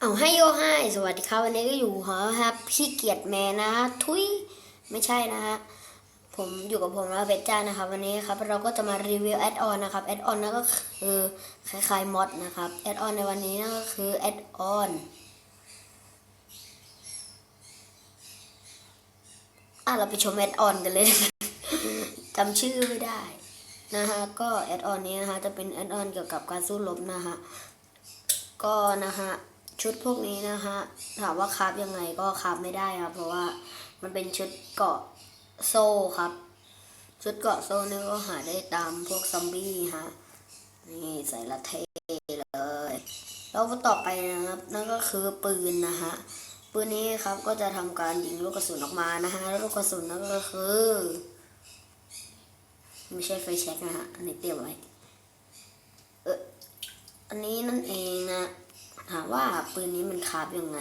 เอาให้โยให้สวัสดีครับวันนี้ก็อยู่หอครับพี่เกียรติแมนนะทุยไม่ใช่นะฮะผมอยู่กับผมแล้วเบจ้านะครับ วันนี้ครับเราก็จะมารีวิวแอดออนนะครับแอดออนนั่นก็คือคล้ายๆมอดนะครับแอดออนในวันนี้นั่นก็คือแอดออนอะเราไปชมแอดออนกันเลยจำชื่อไม่ได้นะฮะก็แอดออนนี้นะฮะจะเป็นแอดออนเกี่ยวกับการสู้รบนะฮะก็นะฮะ ชุดพวกนี้นะฮะถามว่าคราฟยังไงก็คราฟไม่ได้ครับ เพราะว่ามันเป็นชุดเกาะโซ่ครับ ชุดเกาะโซ่นี่ก็หาได้ตามพวกซอมบี้ฮะนี่ใส่ละเทเลย แล้วต่อไปนะครับ นั่นก็คือปืนนะฮะปืนนี้ครับก็จะทำการยิงลูกกระสุนออกมานะฮะแล้วลูกกระสุนนั่นก็คือไม่ใช่ไฟแช็กนะฮะอันนี้เตรียมไว้เอออันนี้นั่นเองนะถามว่า ปืนนี้มันคาบยังไง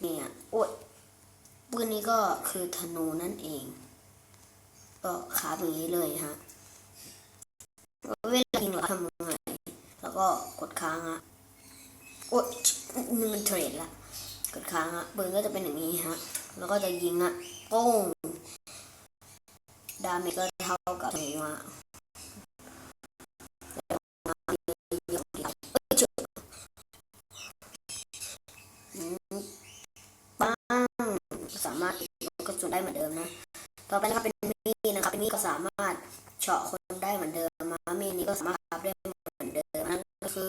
เนี่ยโอ้ยปืนนี้ก็คือธนูนั่นเอง ก็คาบอย่างนี้เลยฮะเวลายิงเราทำยังไงแล้วก็กดค้างฮะโอ้ยนี่มันเทรดละกดค้างฮะปืนก็จะเป็นอย่างนี้ฮะ แล้วก็จะยิงฮะโป้งดาเมจก็เท่ากับธนูฮะ บ้างสามารถลดกระสุนได้เหมือนเดิมนะ ต่อไปนะครับเป็นมีดนะครับ เป็นมีดก็สามารถเฉาะคนได้เหมือนเดิมมามีดนี้ก็สามารถขับได้เหมือนเดิมนั่นก็คือ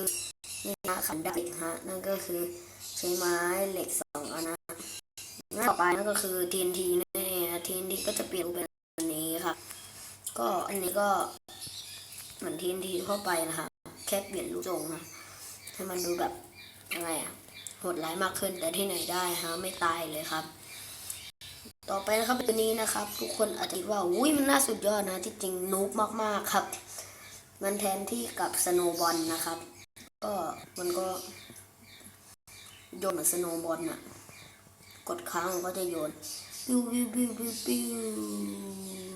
นี่นะขันได้ฮะนั่นก็คือใช้ไม้เหล็กสองอันนะต่อไปนั่นก็คือ TNT นั่นเองนะ TNT ก็จะเปลี่ยนเป็นอันนี้ครับ ก็อันนี้ก็เหมือน TNT ทั่วไปนะคะแค่เปลี่ยนรูปทรงนะให้มันดูแบบยังไงอะโหดร้ายมากขึ้นแต่ที่ไหนได้ฮะไม่ตายเลยครับ ต่อไปนะครับตัวนี้นะครับ ทุกคนอาจจะคิดว่าอุ้ยมันน่าสุดยอดนะที่จริงนูบมากๆครับ มันแทนที่กับสโนบอลนะครับ ก็มันก็โยนเหมือนสโนบอลน่ะกดค้างมันก็จะโยนปิ้วปิ้วปิ้วปิ้วปิ้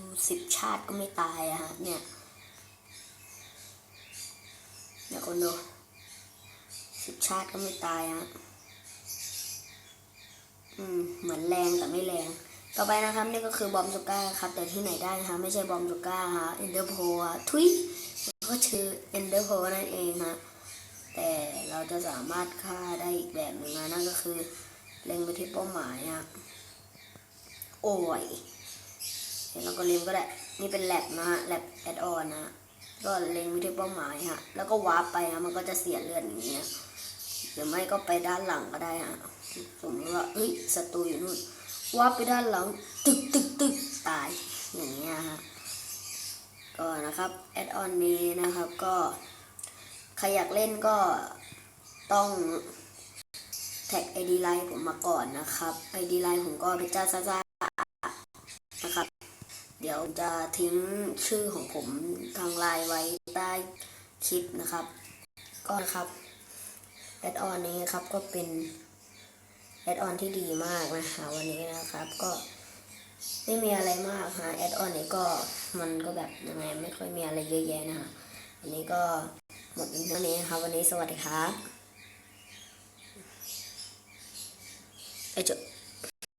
วสิบชาติก็ไม่ตายอะฮะเนี่ยเนี่ยคนดูสิบชาติก็ไม่ตายฮะอืม เหมือนแรงแต่ไม่แรง ต่อไปนะครับนี่ก็คือบอมจูก้าครับแต่ที่ไหนได้นะคะไม่ใช่บอมจูก้าฮะเอนเดอร์โพทุยก็ชื่อเอนเดอร์โพนั่นเองฮะแต่เราจะสามารถฆ่าได้อีกแบบหนึ่งนะนั่นก็คือเล็งไปที่เป้าหมายฮะโอ้ยเดี๋ยวเราก็เล็งก็ได้นี่เป็นแลบนะฮะแลบแอดออนนะฮะก็เล็งไปที่เป้าหมายฮะแล้วก็วาร์ปไปฮะมันก็จะเสียเลือดอย่างเงี้ยหรือไม่ก็ไปด้านหลังก็ได้ฮะสมมติว่าเฮ้ยศัตรูอยู่นู่น ว่าไปด้านหลัง ตึกตึกตึกตายอย่างเงี้ยฮะก็นะครับแอดออนนี้นะครับก็ใครอยากเล่นก็ต้องแท็ก ID ไลน์ผมมาก่อนนะครับ ID ไลน์ผมก็พิจ้าซ่าซ่านะครับ เดี๋ยวจะทิ้งชื่อของผมทางไลน์ไว้ใต้คลิปนะครับ ก็นะครับแอดออนนี้ครับก็เป็น แอดออนที่ดีมากนะคะวันนี้นะครับก็ไม่มีอะไรมากฮะแอดออนนี้ก็มันก็แบบยังไงไม่ค่อยมีอะไรเยอะแยะนะคะวันนี้ก็หมดเท่านี้นะครับวันนี้สวัสดีครับไอจบ